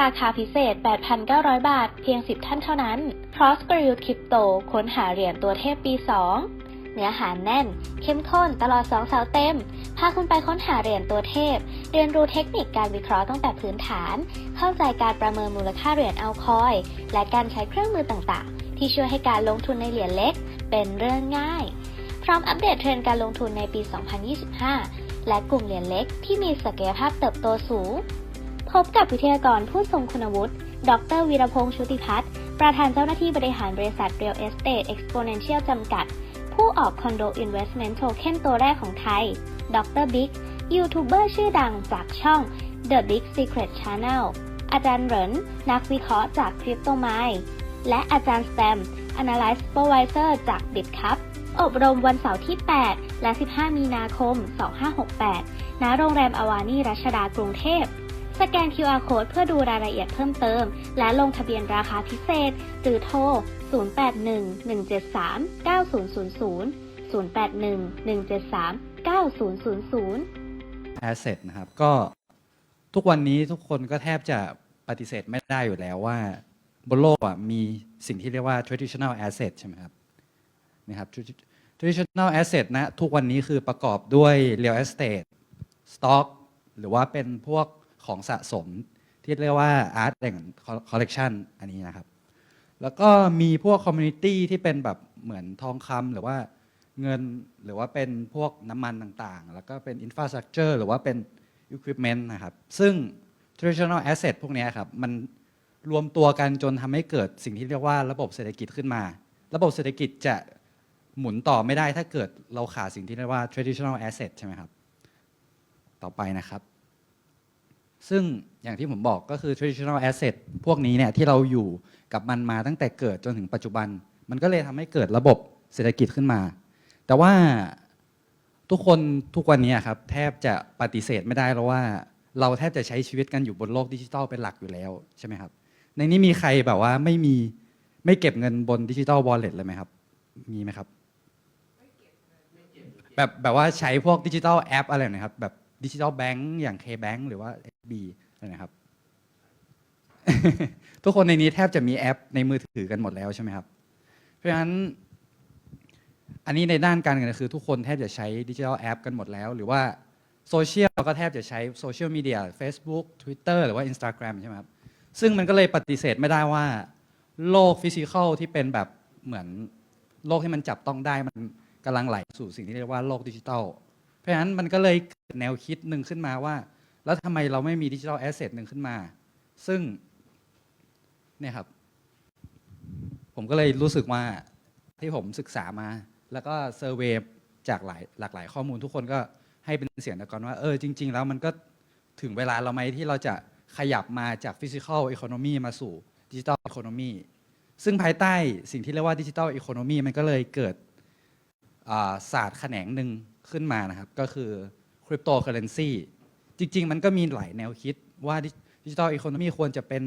ราคาพิเศษ 8,900 บาท เพียง 10 ท่านเท่านั้น Cross g r i l Crypto ค้นหาเหรียญตัวเทพปี 2 เนื้อหาแน่น เข้มข้นตลอด 2 เสาเต็ม พาคุณไปค้นหาเหรียญตัวเทพ เรียนรู้เทคนิคการวิเคราะห์ตั้งแต่พื้นฐาน เข้าใจการประเมินมูลค่าเหรียญเอาคอย และการใช้เครื่องมือต่างๆ ที่ช่วยให้การลงทุนในเหรียญเล็ก เป็นเรื่องง่าย พร้อมอัปเดตเทรนด์การลงทุนในปี 2025 และกลุ่มเหรียญเล็กที่มีศักยภาพเติบโตสูง พบกับวิทยากรผู้ทรงคุณวุฒิ ดรวีรพงษ์ชุติพัฒน์ประธานเจ้าหน้าที่บริหารบริษัท Real Estate Exponential จำกัด ผู้ออกคอนโด Investment Token ตัวแรกของไทย ดรบิ๊กยูทูบเบอร์ชื่อดังจากช่อง The Big Secret Channel อาจารย์เหริน นักวิเคราะห์จาก Crypto Mind และอาจารย์สแตม Analyst Supervisor จาก BitCup อบรมวันเสาร์ที่ 8 และ 15 มีนาคม 2568 ณ โรงแรมอวานีรัชดากรุงเทพ สแกน QR Code เพื่อดูรายละเอียดเพิ่มเติม และลงทะเบียนราคาพิเศษ หรือโทร 0811739000 0811739000 asset นะครับ ก็ทุกวันนี้ทุกคนก็แทบจะปฏิเสธไม่ได้อยู่แล้วว่า บนโลกอะมีสิ่งที่เรียกว่า traditional asset ใช่ไหมครับนะครับ traditional asset นะ ทุกวันนี้คือประกอบด้วย real estate stock หรือว่าเป็นพวก ของสะสมที่เรียกว่า art and collection อันนี้นะครับ แล้วก็มีพวก community ที่เป็นแบบเหมือนทองคำหรือว่าเงินหรือว่าเป็นพวกน้ำมันต่างๆ แล้วก็เป็น infrastructure หรือว่าเป็น equipment นะครับ ซึ่ง traditional asset พวกนี้ครับ มันรวมตัวกันจนทำให้เกิดสิ่งที่เรียกว่าระบบเศรษฐกิจขึ้นมา ระบบเศรษฐกิจจะหมุนต่อไม่ได้ถ้าเกิดเราขาดสิ่งที่เรียกว่า traditional asset ใช่ไหมครับ ต่อไปนะครับ ซึ่งอย่างที่ผมบอกก็คือ traditional asset พวกนี้เนี่ยที่เราอยู่กับมันมาตั้งแต่เกิดจนถึงปัจจุบัน มันก็เลยทำให้เกิดระบบเศรษฐกิจขึ้นมา แต่ว่าทุกคนทุกวันนี้ครับแทบจะปฏิเสธไม่ได้แล้วว่า เราแทบจะใช้ชีวิตกันอยู่บนโลกดิจิทัลเป็นหลักอยู่แล้วใช่ไหมครับ ในนี้มีใครแบบว่าไม่มีไม่เก็บเงินบนดิจิทัลวอลเล็ตเลยไหมครับ มีไหมครับ แบบแบบว่าใช้พวกดิจิทัลแอปอะไรนะครับแบบ ดิจิทัลแบงก์อย่าง K-Bank หรือว่า SB อะไรนะครับ ทุกคนในนี้แทบจะมีแอปในมือถือกันหมดแล้วใช่ไหมครับ เพราะฉะนั้น อันนี้ในด้านการเงินคือ ทุกคนแทบจะใช้ดิจิทัลแอปกันหมดแล้ว หรือว่าโซเชียลก็แทบจะใช้โซเชียลมีเดีย Facebook Twitter หรือว่า Instagram ใช่ไหมครับ ซึ่งมันก็เลยปฏิเสธไม่ได้ว่า โลกฟิสิกอลที่เป็นแบบเหมือนโลกที่มันจับต้องได้มันกำลังไหลสู่สิ่งที่เรียกว่าโลกดิจิทัล ราะฉะนั้นมันก็เลยเกิดแนวคิดหนึ่งขึ้นมาว่า แล้วทำไมเราไม่มีดิจิทัลแอสเซทหนึ่งขึ้นมา ซึ่งเนี่ยครับ ผมก็เลยรู้สึกว่าที่ผมศึกษามา แล้วก็เซอร์เวยจากหลายหลากหลายข้อมูลทุกคนก็ให้เป็นเสียงเดียวกันว่าเออจริง ๆ แล้วมันก็ถึงเวลาเราไหมที่เราจะขยับมาจากฟิสิกอลอีโคโนมีมาสู่ดิจิทัลอีโคโนมีซึ่งภายใต้สิ่งที่เรียกว่าดิจิทัลอีโคโนมีมันก็เลยเกิดศาสตร์แขนงหนึ่ง ขึ้นมานะครับก็คือคริปโตเคอเรนซีจริง ๆ มันก็มีหลายแนวคิดว่าดิจิทัลอีโคโนมีควรจะเป็น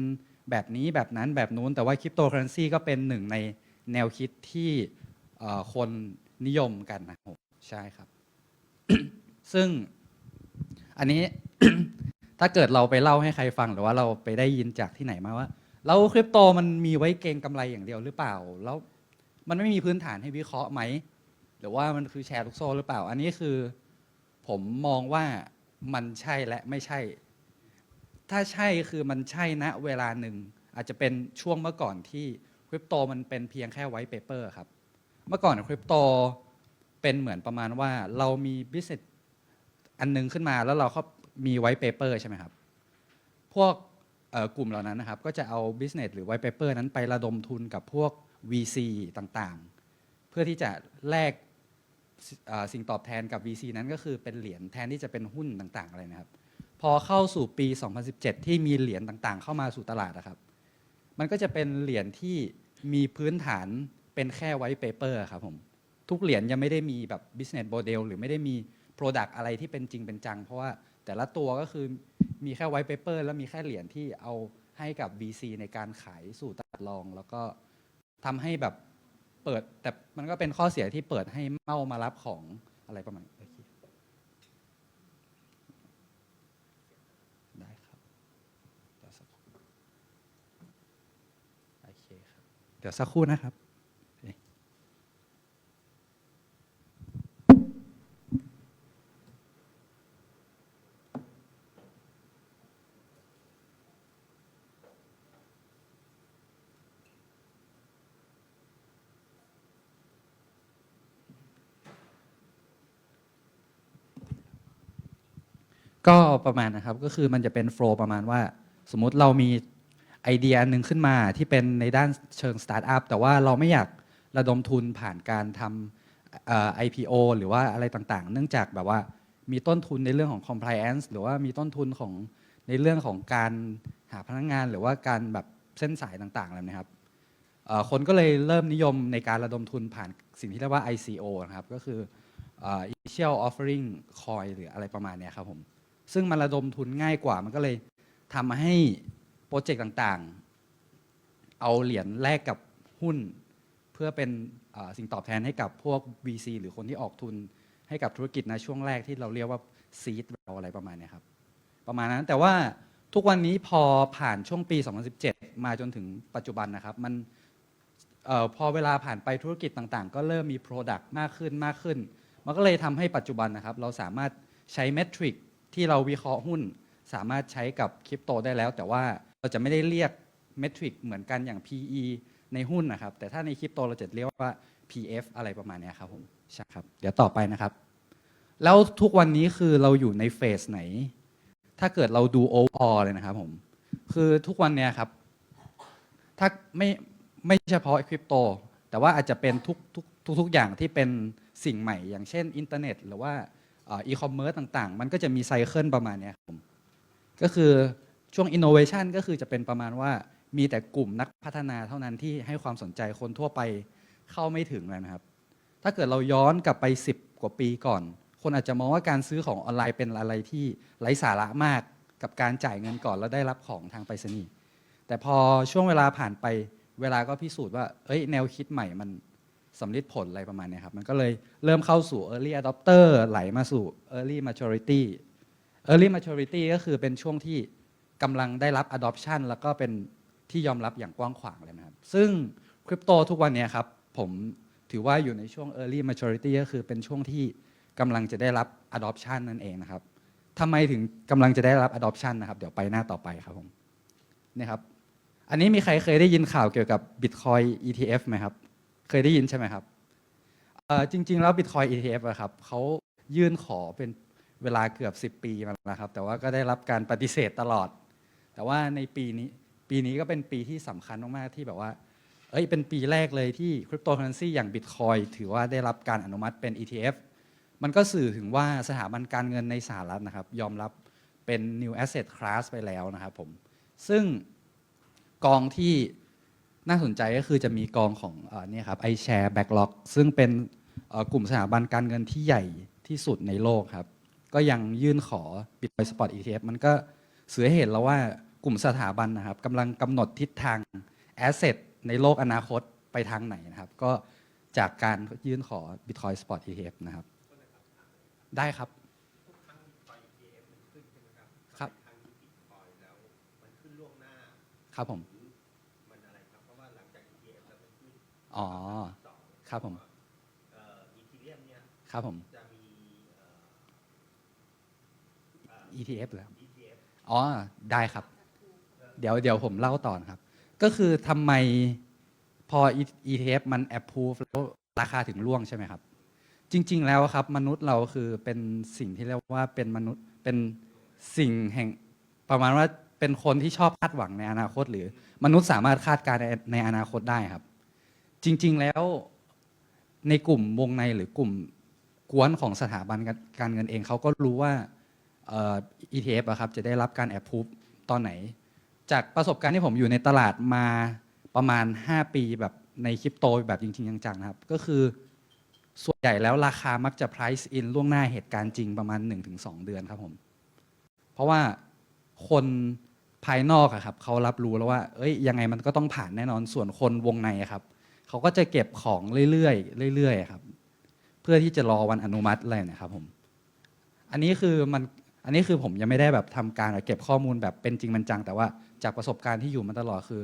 แบบนี้แบบนั้นแบบนู้น แต่ว่าคริปโตเคอเรนซีก็เป็นหนึ่งในแนวคิดที่คนนิยมกันนะครับใช่ครับ ซึ่งอันนี้ถ้าเกิดเราไปเล่าให้ใครฟังหรือว่าเราไปได้ยินจากที่ไหนมาว่าแล้วคริปโตมันมีไว้เก็งกำไรอย่างเดียวหรือเปล่า แล้วมันไม่มีพื้นฐานให้วิเคราะห์ไหม หรือว่ามันคือแชร์ลูกโซ่หรือเปล่า อันนี้คือผมมองว่ามันใช่และไม่ใช่ ถ้าใช่คือมันใช่ณเวลาหนึ่ง อาจจะเป็นช่วงเมื่อก่อนที่คริปโตมันเป็นเพียงแค่ไวท์เปเปอร์ครับ เมื่อก่อนคริปโตเป็นเหมือนประมาณว่าเรามีบิสเนสอันหนึงขึ้นมาแล้วเราก็มีไวท์เปเปอร์ใช่ไหมครับ พวกกลุ่มเหล่านั้นนะครับ ก็จะเอาบิสเนสหรือไวท์เปเปอร์นั้นไประดมทุนกับพวก VC ต่างๆ เพื่อที่จะแลก สิ่งตอบแทนกับ VC นั้นก็คือเป็นเหรียญแทนที่จะเป็นหุ้นต่างๆอะไรนะครับ พอเข้าสู่ปี 2017 ที่มีเหรียญต่างๆ เข้ามาสู่ตลาดนะครับ มันก็จะเป็นเหรียญที่มีพื้นฐานเป็นแค่ไว t ์เปเปอร์ครับผมทุกเหรียญยังไม่ได้มีแบบ business model หรือไม่ได้มี product อะไรที่เป็นจริงเป็นจัง เพราะว่าแต่ละตัวก็คือมีแค่ไว t ์เปเปอร์แล้วมีแค่เหรียญที่เอาให้กับ VC ในการขายสู่ตลาดรอง แล้วก็ทำให้แบบ เปิด แต่มันก็เป็นข้อเสียที่เปิดให้เมามารับของอะไรประมาณได้เดี๋ยวสักครู่นะครับ ก็ประมาณนะครับก็คือมันจะเป็นโฟล์ประมาณว่า สมมุติเรามีไอเดียอันหนึ่งขึ้นมาที่เป็นในด้านเชิงสตาร์ทอัพแต่ว่าเราไม่อยากระดมทุนผ่านการทำเอ่อ IPO หรือว่าอะไรต่างๆ เนื่องจากแบบว่ามีต้นทุนในเรื่องของ compliance หรือว่ามีต้นทุนของในเรื่องของการหาพนักงาน หรือว่าการแบบเส้นสายต่างๆอะไรนะครับเอ่อคนก็เลยเริ่มนิยมในการระดมทุนผ่านสิ่งที่เรียกว่า ICO นะครับ ก็คือเอ่อ initial offering coin หรืออะไรประมาณเนี้ยครับผม ซึ่งมันระดมทุนง่ายกว่า มันก็เลยทำให้โปรเจกต์ต่างๆ เอาเหรียญแลกกับหุ้น เพื่อเป็นสิ่งตอบแทนให้กับพวก VC หรือคนที่ออกทุนให้กับธุรกิจในช่วงแรกที่เราเรียกว่า seed เราอะไรประมาณนี้ครับประมาณนั้นแต่ว่าทุกวันนี้พอผ่านช่วงปี 2017 มาจนถึงปัจจุบันนะครับ มันออพอเวลาผ่านไปธุรกิจต่างๆ ก็เริ่มมี Product มากขึ้นมากขึ้น มันก็เลยทำให้ปัจจุบันนะครับ เราสามารถใช้เมทริก ที่เราวิเคราะห์หุ้นสามารถใช้กับคริปโตได้แล้ว แต่ว่าเราจะไม่ได้เรียกเมทริกเหมือนกันอย่าง PE ในหุ้นนะครับ แต่ถ้าในคริปโตเราจะเรียกว่า PF อะไรประมาณนี้ครับผมใช่ครับ เดี๋ยวต่อไปนะครับ แล้วทุกวันนี้คือเราอยู่ในเฟสไหน ถ้าเกิดเราดูโอเวอร์เลยนะครับผมคือทุกวันเนี้ยครับ ถ้าไม่ไม่เฉพาะคริปโต แต่ว่าอาจจะเป็นทุกทุกทุกทุกอย่างที่เป็นสิ่งใหม่ อย่างเช่นอินเทอร์เน็ต หรือว่า อีคอมเมิร์ซต่างๆ มันก็จะมีไซเคิลประมาณนี้ครับผมก็คือช่วงอินโนเวชันก็คือจะเป็นประมาณว่ามีแต่กลุ่มนักพัฒนาเท่านั้นที่ให้ความสนใจคนทั่วไปเข้าไม่ถึงเลยนะครับ ถ้าเกิดเราย้อนกลับไป 10 กว่าปีก่อน คนอาจจะมองว่าการซื้อของออนไลน์เป็นอะไรที่ไร้สาระมากกับการจ่ายเงินก่อนแล้วได้รับของทางไปรษณีย์แต่พอช่วงเวลาผ่านไปเวลาก็พิสูจน์ว่าเอ้ยแนวคิดใหม่มัน สำลิดผลอะไรประมาณนี้ครับ มันก็เลยเริ่มเข้าสู่ early adopter ไหลมาสู่ early maturity early maturity ก็คือเป็นช่วงที่กำลังได้รับ adoption แล้วก็เป็นที่ยอมรับอย่างกว้างขวางเลยนะครับ ซึ่งคริปโตทุกวันนี้ครับ ผมถือว่าอยู่ในช่วง early maturity ก็คือเป็นช่วงที่กำลังจะได้รับ adoption นั่นเองนะครับทำไมถึงกำลังจะได้รับ adoption นะครับ เดี๋ยวไปหน้าต่อไปครับผมนี่ครับ อันนี้มีใครเคยได้ยินข่าวเกี่ยวกับ Bitcoin ETF ไหมครับ เคยได้ยินใช่ไหมครับจริง ๆ แล้ว Bitcoin ETF อะครับเขายื่นขอเป็นเวลาเกือบ 10 ปีมาแล้วครับ แต่ว่าก็ได้รับการปฏิเสธตลอด แต่ว่าในปีนี้ปีนี้ก็เป็นปีที่สำคัญมาก ๆ ที่แบบว่า เอ้ยเป็นปีแรกเลยที่คริปโตเคอเรนซีอย่าง Bitcoin ถือว่าได้รับการอนุมัติเป็น ETF มันก็สื่อถึงว่าสถาบันการเงินในสหรัฐนะครับ ยอมรับเป็น new asset class ไปแล้วนะครับผม ซึ่งกองที่ น่าสนใจก็คือจะมีกองของเออเนี่ยครับ iShare Backlog ซึ่งเป็นเอ่อกลุ่มสถาบันการเงินที่ใหญ่ที่สุดในโลกครับ ก็ยังยื่นขอ Bitcoin Spot ETF มันก็เสือให้เห็นแล้วว่ากลุ่มสถาบันนะครับกำลังกำหนดทิศทาง asset ในโลกอนาคตไปทางไหนนะครับ ก็จากการยื่นขอ Bitcoin Spot ETF นะครับ ได้ครับทุกครั้งบิตคอย ETF มันขึ้นใช่ไหมครับ ครับครับคอยแล้วมันขึ้นล่วงหน้าครับผม อ๋อสองครับผมเอ่ออีทีเรียมเนี่ยครับผมจะมีเอ่อเอ่อ ETF แล้ว ETF อ๋อ ได้ครับ เดี๋ยวเดี๋ยวผมเล่าต่อนะครับ ก็คือทำไมพอ ETF มัน approve แล้วราคาถึงร่วงใช่ไหมครับ จริง ๆ แล้วครับ มนุษย์เราคือเป็นสิ่งที่เรียกว่าเป็นมนุษย์เป็นสิ่งแห่งประมาณว่าเป็นคนที่ชอบคาดหวังในอนาคต หรือมนุษย์สามารถคาดการณ์ในในอนาคตได้ครับ จริง ๆ แล้วในกลุ่มวงในหรือกลุ่มกวนของสถาบันการเงินเองเขาก็รู้ว่า ETF อะครับจะได้รับการแอปพูฟตอนไหน จากประสบการณ์ที่ผมอยู่ในตลาดมาประมาณ 5 ปีแบบในคริปโตแบบจริง ๆ จังๆนะครับ ก็คือส่วนใหญ่แล้วราคามักจะ price in ล่วงหน้าเหตุการณ์จริงประมาณ 1-2 เดือนครับผม เพราะว่าคนภายนอกอะครับเขารับรู้แล้วว่า เอ้ยยังไงมันก็ต้องผ่านแน่นอนส่วนคนวงในครับ เขาก็จะเก็บของเรื่อยๆเรื่อยๆครับ เพื่อที่จะรอวันอนุมัติอะไรนะครับผม อันนี้คือมันอันนี้คือผมยังไม่ได้แบบทำการเก็บข้อมูลแบบเป็นจริงมันจัง แต่ว่าจากประสบการณ์ที่อยู่มาตลอดคือ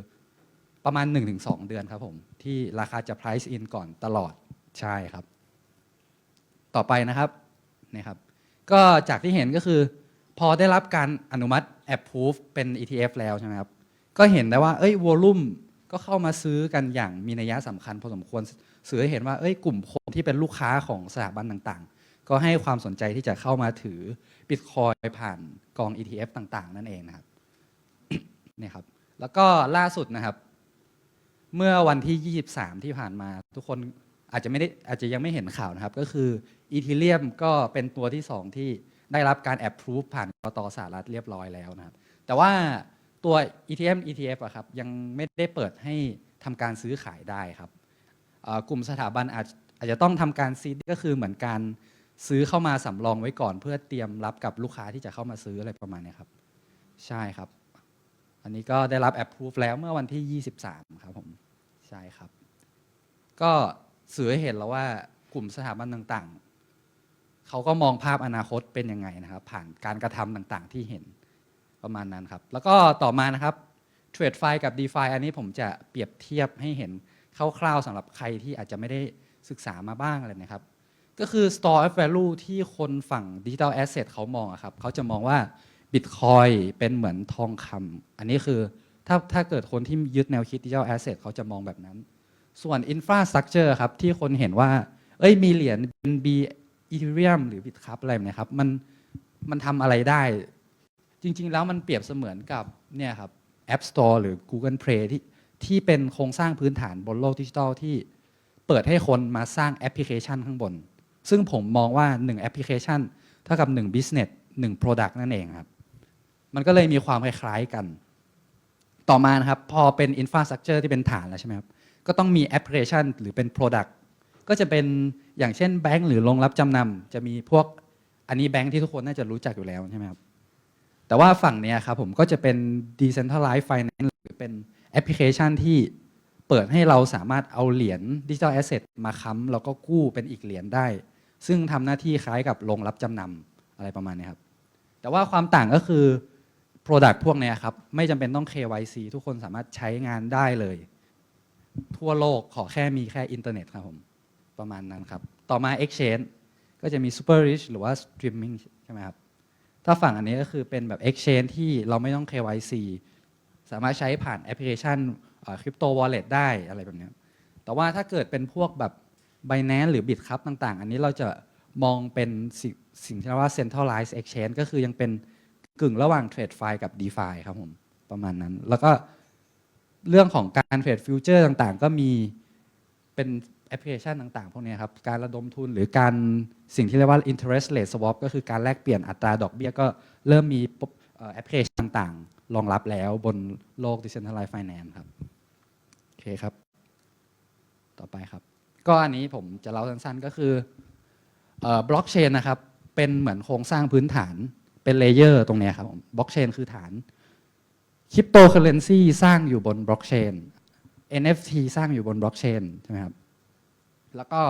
ประมาณ 1-2 เดือนครับผม ที่ราคาจะ price in ก่อนตลอดใช่ครับ ต่อไปนะครับนี่ครับ ก็จากที่เห็นก็คือ พอได้รับการอนุมัติ approve เป็น ETF แล้วใช่ไหมครับ ก็เห็นได้ว่าเอ้ย volume ก็เข้ามาซื้อกันอย่างมีนัยสำคัญพอสมควรสื่อให้เห็นว่าเอ้ยกลุ่มคนที่เป็นลูกค้าของสถาบันต่างๆ ก็ให้ความสนใจที่จะเข้ามาถือ Bitcoin ผ่านกอง ETF ต่างๆ นั่นเองนะครับนี่ครับแล้วก็ล่าสุดนะครับ เมื่อวันที่ 23 ที่ผ่านมาทุกคนอาจจะไม่ได้อาจจะยังไม่เห็นข่าวนะครับ ก็คืออีทีเรียมก็เป็นตัวที่ 2 ที่ได้รับการแอปพรูฟผ่านกตสหรัฐเรียบร้อยแล้วนะครับ แต่ว่า ตัว ETM ETF อะครับยังไม่ได้เปิดให้ทำการซื้อขายได้ครับกลุ่มสถาบันอาจอาจจะต้องทำการซีดก็คือเหมือนการซื้อเข้ามาสำรองไว้ก่อน เพื่อเตรียมรับกับลูกค้าที่จะเข้ามาซื้ออะไรประมาณนี้ครับใช่ครับ อันนี้ก็ได้รับแอปพูฟแล้วเมื่อวันที่ 23 ครับผมใช่ครับ ก็สื่อให้เห็นแล้วว่ากลุ่มสถาบันต่างๆ เขาก็มองภาพอนาคตเป็นยังไงนะครับ ผ่านการกระทำต่างๆที่เห็น ประมาณนั้นครับ แล้วก็ต่อมานะครับเทรดไฟกับ d e f าอันนี้ผมจะเปรียบเทียบให้เห็นคร่าวๆสำหรับใครที่อาจจะไม่ได้ศึกษามาบ้างอะไรนะครับ ก็คือ store of value ที่คนฝั่ง digital asset เขามองครับเขาจะมองว่า Bitcoin เป็นเหมือนทองคำอันนี้คือถ้าถ้าเกิดคนที่ยึดแนวคิด digital asset เขาจะมองแบบนั้น ส่วน infrastructure ครับที่คนเห็นว่า เอ้ยมีเหรียญ BNB Ethereum หรือ Bitcup อะไรนะครับมันมันทำอะไรได้ จริง ๆ แล้วมันเปรียบเสมือนกับเนี่ยครับ App Store หรือ Google Play ที่ที่เป็นโครงสร้างพื้นฐานบนโลกดิจิทัลที่เปิดให้คนมาสร้างแอปพลิเคชันข้างบน ซึ่งผมมองว่า 1 แอปพลิเคชัน เท่ากับ 1 business 1 product นั่นเองครับ มันก็เลยมีความคล้ายๆกัน ต่อมานะครับพอเป็น infrastructure ที่เป็นฐานแล้วใช่ไหมครับ ก็ต้องมีแอปพลิเคชันหรือเป็น Product ก็จะเป็นอย่างเช่นแบงก์หรือโรงรับจำนำจะมีพวกอันนี้แบงก์ที่ทุกคนน่าจะรู้จักอยู่แล้วใช่ไหมครับ แต่ว่าฝั่งเนี้ยครับผมก็จะเป็น decentralized finance หรือเป็นแอปพลิเคชันที่เปิดให้เราสามารถเอาเหรียญดิจิทัลแอสเซทมาค้ำแล้วก็กู้เป็นอีกเหรียญได้ ซึ่งทำหน้าที่คล้ายกับโรงรับจำนำอะไรประมาณนี้ครับ แต่ว่าความต่างก็คือ Product พวกเนี้ยครับ ไม่จำเป็นต้อง KYC ทุกคนสามารถใช้งานได้เลย ทั่วโลกขอแค่มีแค่อินเทอร์เน็ตครับผม ประมาณนั้นครับ ต่อมา Exchange ก็จะมี Super Rich หรือว่า Streaming ใช่ไหมครับ ถ้าฝั่งอันนี้ก็คือเป็นแบบ Exchange ที่เราไม่ต้อง KYC สามารถใช้ผ่านแอปพลิเคชันคริปโตวอลเล็ตได้อะไรแบบนี้แต่ว่าถ้าเกิดเป็นพวกแบบ Binance หรือ Bitcup ต่าง ๆ อันนี้เราจะมองเป็นสิ่งสิ่งที่เรียกว่า centralized exchange ก็คือยังเป็นกึ่งระหว่าง trade f i กับ DeFi ครับผม ประมาณนั้น แล้วก็เรื่องของการเทรดฟิวเจอร์ต่างๆ ก็มีเป็น แอปพลิเคชันต่างๆ พวกนี้ครับ การระดมทุนหรือการสิ่งที่เรียกว่า interest rate swap ก็คือการแลกเปลี่ยนอัตราดอกเบี้ยก็เริ่มมีแอปพลิเคชันต่างๆ รองรับแล้วบนโลก decentralized finance ครับ โอเคครับ ต่อไปครับ ก็อันนี้ผมจะเล่าสั้นๆ ก็คือบล็อกเชนนะครับ เป็นเหมือนโครงสร้างพื้นฐานเป็นเลเยอร์ตรงนี้ครับบล็อกเชนคือฐานคริปโตเคอเรนซีสร้างอยู่บนบล็อกเชน NFT สร้างอยู่บนบล็อกเชนใช่ไหมครับ แล้วก็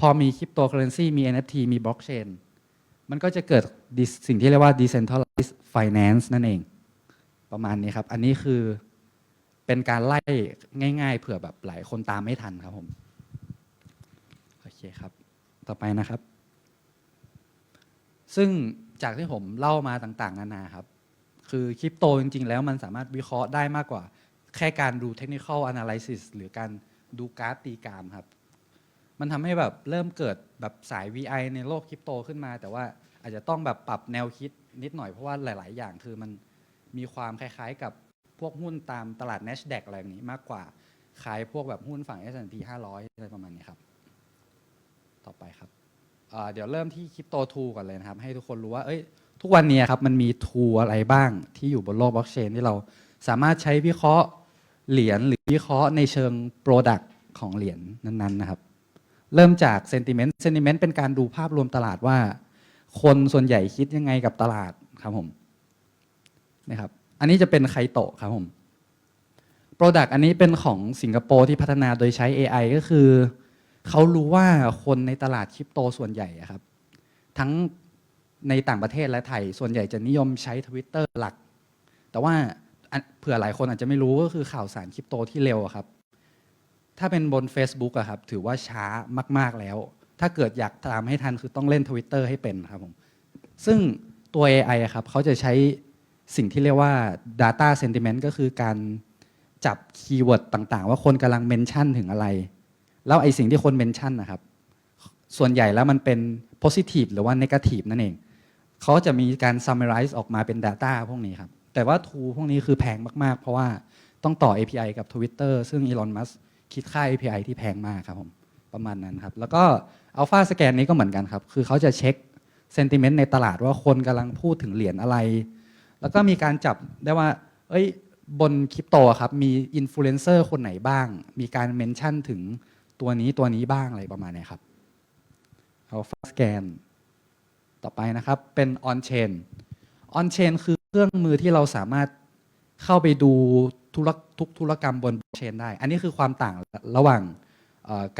พอมีคริปโตเคอเรนซีมี NFT มีบล็อกเชนมันก็จะเกิด dis- สิ่งที่เรียกว่า decentralized finance นั่นเอง ประมาณนี้ครับ อันนี้คือเป็นการไล่ง่ายๆ เผื่อแบบหลายคนตามไม่ทันครับผม โอเคครับ ต่อไปนะครับ ซึ่งจากที่ผมเล่ามาต่างๆ นานาครับ คือคริปโตจริงๆ แล้วมันสามารถวิเคราะห์ได้มากกว่า แค่การดู technical analysis หรือการดูกราฟตีกรามครับ มันทำให้แบบเริ่มเกิดแบบสาย VI ในโลกคริปโตขึ้นมา แต่ว่าอาจจะต้องแบบปรับแนวคิดนิดหน่อยเพราะว่าหลาย ๆ อย่างคือมันมีความคล้ายๆกับพวกหุ้นตามตลาด NASDAQ อะไรแบบนี้มากกว่าขายพวกแบบหุ้นฝั่ง S&P 500 อะไรประมาณนี้ครับ ต่อไปครับเดี๋ยวเริ่มที่คริปโตทูก่อนเลยนะครับ ให้ทุกคนรู้ว่าเอ้ยทุกวันนี้ครับมันมีทูอะไรบ้างที่อยู่บนโลกบล็อกเชนที่เราสามารถใช้วิเคราะห์เหรียญหรือวิเคราะห์ในเชิง Product ของเหรียญนั้น ๆ นะครับ เริ่มจาก Sentiment Sentiment เป็นการดูภาพรวมตลาดว่า คนส่วนใหญ่คิดยังไงกับตลาดครับผมนะครับ อันนี้จะเป็นไคโตะครับผม Product อันนี้เป็นของสิงคโปร์ที่พัฒนาโดยใช้ AI ก็คือ เขารู้ว่าคนในตลาดคริปโตส่วนใหญ่ครับ ทั้งในต่างประเทศและไทย ส่วนใหญ่จะนิยมใช้ Twitter หลัก แต่ว่าเผื่อหลายคนอาจจะไม่รู้ก็คือข่าวสารคริปโตที่เร็วครับ ถ้าเป็นบน Facebook อะครับถือว่าช้ามาก ๆแล้ว ถ้าเกิดอยากตามให้ทันคือต้องเล่น Twitter ให้เป็นครับผมซึ่งตัว AI อะครับเขาจะใช้สิ่งที่เรียกว่า data sentiment ก็คือการจับคีย์เวิร์ดต่างๆ ว่าคนกำลังเมนชั่นถึงอะไร แล้วไอสิ่งที่คนเมนชั่นนะครับ ส่วนใหญ่แล้วมันเป็น positive หรือว่า negative นั่นเองเขาจะมีการ summarize ออกมาเป็น Data พวกนี้ครับแต่ว่า tool พวกนี้คือแพงมากๆ เพราะว่าต้องต่อ API กับ Twitter ซึ่ง Elon Musk คิดค่า API ที่แพงมากครับผมประมาณนั้นครับแล้วก็ Alpha Scan นี้ก็เหมือนกันครับ คือเขาจะเช็ค sentiment ในตลาดว่าคนกำลังพูดถึงเหรียญอะไร แล้วก็มีการจับได้ว่า เอ้ยบนคริปโตครับมีอินฟลูเอนเซอร์คนไหนบ้าง มีการเมนชั่นถึงตัวนี้ตัวนี้บ้างอะไรประมาณนี้ครับ Alpha Scan ต่อไปนะครับเป็น On Chain On Chain คือเครื่องมือที่เราสามารถเข้าไปดู ธุรกทุกธุรกรรมบน blockchain ได้ อันนี้คือความต่างระหว่าง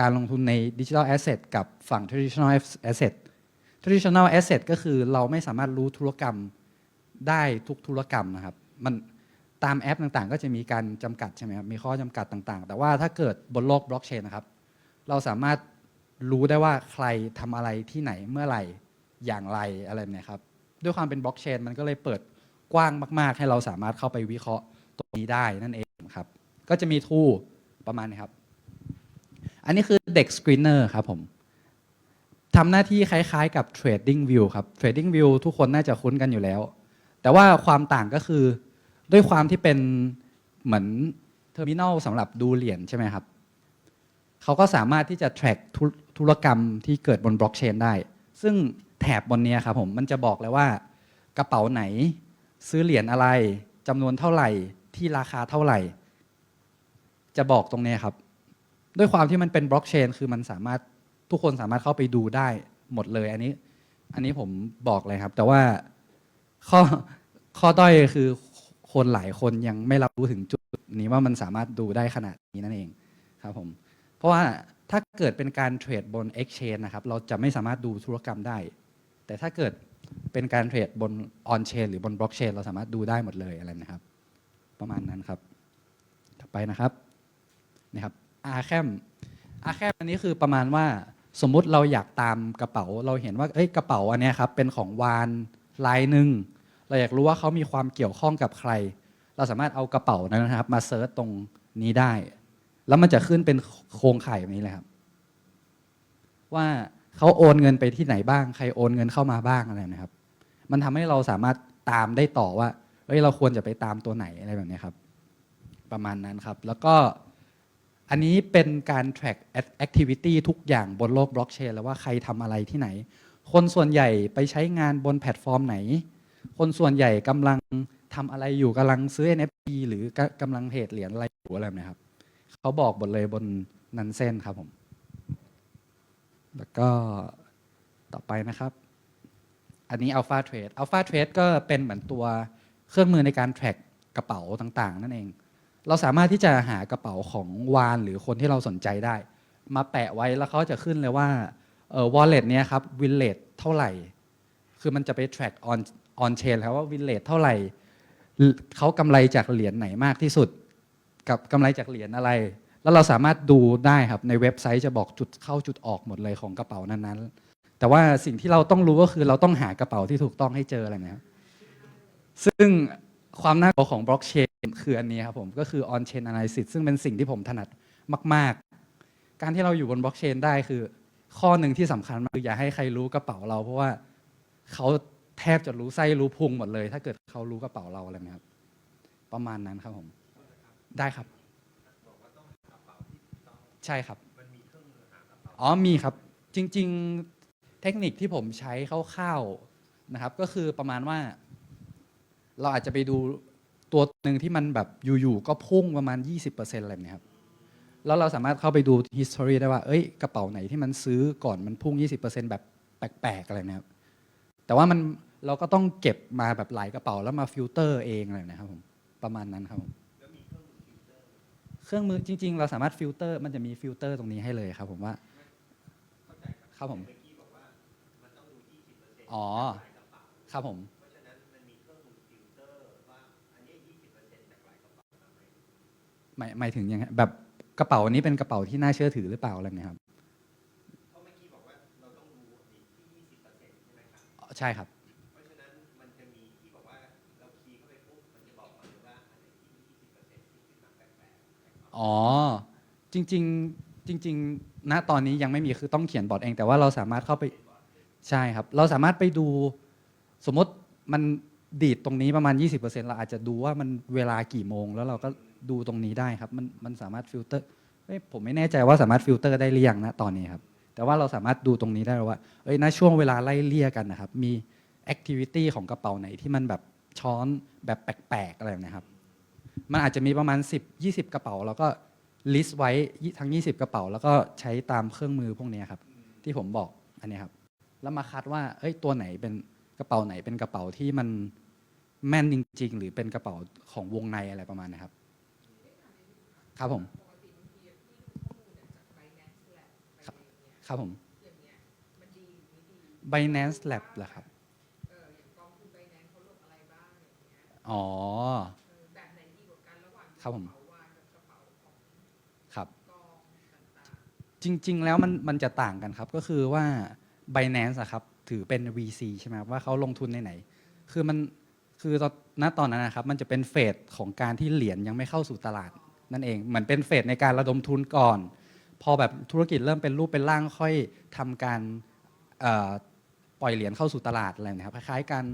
การลงทุนใน Digital Asset กับฝั่ง Traditional Asset Traditional Asset ก็คือเราไม่สามารถรู้ธุรกรรมได้ทุกธุรกรรมนะครับ มันตามแอปต่างๆ ก็จะมีการจำกัดใช่ไหมครับ มีข้อจำกัดต่างๆ แต่ว่าถ้าเกิดบนโลกบล็อกเชนนะครับ เราสามารถรู้ได้ว่าใครทำอะไรที่ไหนเมื่อไหร่ อย่างไรอะไรแบบเนี่ยครับ ด้วยความเป็นบล็อกเชนมันก็เลยเปิดกว้างมาก ๆ ให้เราสามารถเข้าไปวิเคราะห์ ตรงนี้ได้นั่นเองครับ ก็จะมีทูประมาณนี้ครับ อันนี้คือเด็กสกรีนเนอร์ครับผมทำหน้าที่คล้ายๆกับ Trading View ครับ Trading View ทุกคนน่าจะคุ้นกันอยู่แล้ว แต่ว่าความต่างก็คือด้วยความที่เป็นเหมือนเทอร์มินอลสำหรับดูเหรียญใช่ไหมครับ เขาก็สามารถที่จะ track ธุรกรรมที่เกิดบนบล็อกเชนได้ ซึ่งแถบบนนี้ครับผมมันจะบอกเลยว่ากระเป๋าไหน ซื้อเหรียญอะไรจำนวนเท่าไหร่ ที่ราคาเท่าไหร่ จะบอกตรงนี้ครับ ด้วยความที่มันเป็นบล็อกเชนคือมันสามารถทุกคนสามารถเข้าไปดูได้หมดเลย อันนี้ อันนี้ผมบอกเลยครับ แต่ว่าข้อข้อด้อยคือคนหลายคนยังไม่รับรู้ถึงจุดนี้ว่ามันสามารถดูได้ขนาดนี้นั่นเองครับผมเพราะว่าถ้าเกิดเป็นการเทรดบน Exchange นะครับ เราจะไม่สามารถดูธุรกรรมได้ แต่ถ้าเกิดเป็นการเทรดบน On Chain หรือบน Blockchain เราสามารถดูได้หมดเลยอะไรนะครับ ประมาณนั้นครับ ต่อไปนะครับนะครับ Arkham Arkham อันนี้คือประมาณว่าสมมุติเราอยากตามกระเป๋า เราเห็นว่าเอ้ยกระเป๋าอันนี้ครับเป็นของวานลายหนึ่งเราอยากรู้ว่าเขามีความเกี่ยวข้องกับใคร เราสามารถเอากระเป๋านั้นนะครับ มาเซิร์ชตรงนี้ได้ แล้วมันจะขึ้นเป็นโครงข่ายแบบนี้เลยครับ ว่าเขาโอนเงินไปที่ไหนบ้าง ใครโอนเงินเข้ามาบ้างอะไรนะครับ มันทำให้เราสามารถตามได้ต่อว่า เฮ้ยเราควรจะไปตามตัวไหนอะไรแบบนี้ครับ ประมาณนั้นครับ แล้วก็อันนี้เป็นการ track activity ทุกอย่างบนโลกบล็อกเชนแล้วว่าใครทำอะไรที่ไหน คนส่วนใหญ่ไปใช้งานบนแพลตฟอร์มไหน คนส่วนใหญ่กำลังทำอะไรอยู่กำลังซื้อ NFT หรือกำลังเทรดเหรียญอะไรอยู่อะไรแบบนี้ครับ เขาบอกหมดเลยบนนันเส้นครับผม แล้วก็ต่อไปนะครับ อันนี้ Alpha Trade Alpha Trade ก็เป็นเหมือนตัว เครื่องมือในการ track กระเป๋าต่างๆ นั่นเอง เราสามารถที่จะหากระเป๋าของวานหรือคนที่เราสนใจได้ มาแปะไว้แล้วเขาจะขึ้นเลยว่าเออ wallet เนี้ยครับ willet เท่าไหร่ คือมันจะไป track on on chain แล้วว่า willet เท่าไหร่เขากำไรจากเหรียญไหนมากที่สุด กับกำไรจากเหรียญอะไร แล้วเราสามารถดูได้ครับในเว็บไซต์จะบอกจุดเข้าจุดออกหมดเลยของกระเป๋านั้นๆ แต่ว่าสิ่งที่เราต้องรู้ก็คือเราต้องหากระเป๋าที่ถูกต้องให้เจออะไรนะครับ ซึ่งความน่ากลัวของบล็อกเชนคืออันนี้ครับผมก็คือ on chain analysis ซึ่งเป็นสิ่งที่ผมถนัดมาก ๆ การที่เราอยู่บนบล็อกเชนได้คือ ข้อหนึ่งที่สำคัญมากคืออย่าให้ใครรู้กระเป๋าเรา เพราะว่าเขาแทบจะรู้ไส้รู้พุงหมดเลย ถ้าเกิดเขารู้กระเป๋าเราอะไรนะครับ ประมาณนั้นครับผม ได้ครับ ใช่ครับอ๋อมีครับ จริง ๆ เทคนิคที่ผมใช้คร่าวๆนะครับ ก็คือประมาณว่า เราอาจจะไปดูตัวหนึ่งที่มันแบบอยู่ๆก็พุ่งประมาณ 20%อะไรแบบนี้ครับแล้วเราสามารถเข้าไปดู history ได้ว่า เอ้ย กระเป๋าไหนที่มันซื้อก่อนมันพุ่ง 20%แบบแปลกๆ อะไรนะครับ แต่ว่ามันเราก็ต้องเก็บมาแบบหลายกระเป๋าแล้วมาฟิลเตอร์เองอะไรนะครับผม ประมาณนั้นครับผมเครื่องมือจริง ๆ เราสามารถฟิลเตอร์ มันจะมีฟิลเตอร์ตรงนี้ให้เลยครับผมว่าครับผม อ๋อ ครับผม เพราะฉะนั้นมันมีเครื่องมือฟิลเตอร์ว่าอันนี้ 20%จากร หมายหมายถึงยังไงแบบกระเป๋านี้เป็นกระเป๋าที่น่าเชื่อถือหรือเปล่าอะไรเงี้ยครับเพราะเมื่อกี้บอกว่าเราต้องดูไอ้ที่ยี่สิบเปอร์เซ็นต์ใช่ไหมครับอ๋อใช่ครับเพราะฉะนั้นมันจะมีที่บอกว่าเราคีย์เข้าไปปุ๊บมันจะบอกมาเลยว่าอันไหนที่ยี่สิบเปอร์เซ็นต์ที่ขึ้นมาแปลกๆแปลกอ๋อจริงๆจริงๆณตอนนี้ยังไม่มีคือต้องเขียนบอร์ดเอง แต่ว่าเราสามารถเข้าไปใช่ครับ เราสามารถไปดูสมมติมันดีดตรงนี้ประมาณ 20%เราอาจจะดูว่ามันเวลากี่โมง แล้วเราก็ ดูตรงนี้ได้ครับ มันมันสามารถฟิลเตอร์ผมไม่แน่ใจว่าสามารถฟิลเตอร์ได้หรือยังนะตอนนี้ครับ แต่ว่าเราสามารถดูตรงนี้ได้ว่าเอ้ยณช่วงเวลาไล่เลี่ยกันนะครับ มีแอคทิวิตี้ของกระเป๋าไหนที่มันแบบช้อนแบบแปลกๆอะไรนะครับ มันอาจจะมีประมาณ 10 20 กระเป๋า แล้วก็ลิสต์ไว้ทั้ง 20 กระเป๋า แล้วก็ใช้ตามเครื่องมือพวกนี้ครับ ที่ผมบอกอันนี้ครับ แล้วมาคัดว่าเอ้ยตัวไหนเป็นกระเป๋าไหนเป็นกระเป๋าที่มันแม่นจริง ๆ หรือเป็นกระเป๋าของวงในอะไรประมาณนะครับ ครับผมครับผม Binance Lab เหรอครับอ๋อครับผมครับ จริง ๆ แล้วมันมันจะต่างกันครับ ก็คือว่า Binance อะครับ ถือเป็น VC ใช่ไหมครับว่าเขาลงทุนในไหน คือมันคือตอนณตอนนั้นนะครับ มันจะเป็นเฟสของการที่เหรียญยังไม่เข้าสู่ตลาด นั่นเองเหมือนเป็นเฟสในการระดมทุนก่อน พอแบบธุรกิจเริ่มเป็นรูปเป็นร่างค่อยทำการปล่อยเหรียญเข้าสู่ตลาดอะไรนะครับคล้ายๆการ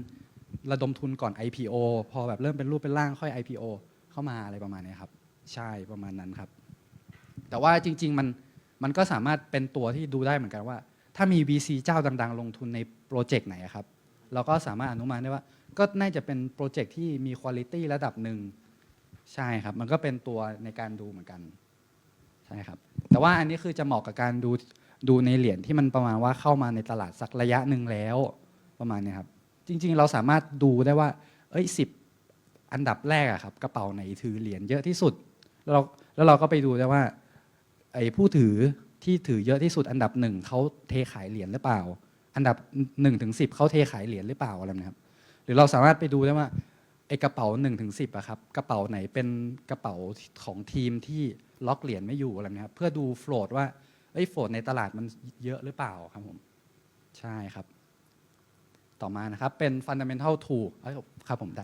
ระดมทุนก่อน IPO พอแบบเริ่มเป็นรูปเป็นร่างค่อย IPO เข้ามาอะไรประมาณนี้ครับ ใช่ประมาณนั้นครับ แต่ว่าจริง ๆ มันมันก็สามารถเป็นตัวที่ดูได้เหมือนกันว่า ถ้ามี VC เจ้าดัง ๆ ลงทุนในโปรเจกต์ไหนครับ เราก็สามารถอนุมานได้ว่า ก็น่าจะเป็นโปรเจกต์ที่มีคุณ i t y ระดับหนึ่ง ใช่ครับ มันก็เป็นตัวในการดูเหมือนกันใช่ครับ แต่ว่าอันนี้คือจะเหมาะกับการดูดูในเหรียญที่มันประมาณว่าเข้ามาในตลาดสักระยะหนึ่งแล้วประมาณเนี้ยครับ จริง ๆ เราสามารถดูได้ว่า เอ้ยสิบอันดับแรกอะครับกระเป๋าไหนถือเหรียญเยอะที่สุดแล้วเราแล้วเราก็ไปดูได้ว่าไอ้ผู้ถือที่ถือเยอะที่สุดอันดับหนึ่งเขาเทขายเหรียญหรือเปล่า อันดับหนึ่งถึงสิบเขาเทขายเหรียญหรือเปล่าอะไรนะครับ หรือเราสามารถไปดูได้ว่า ไอกระเป๋า1นถึงสิอะครับกระเป๋าไหนเป็นกระเป๋าของทีมที่ล็อกเหรียญไม่อยู่อะไรนะครับเพื่อดูโฟลดว่าไอ้โฟลดในตลาดมันเยอะหรือเปล่าครับผมใช่ครับ ต่อมานะครับเป็น fundamental tool ครับผมได้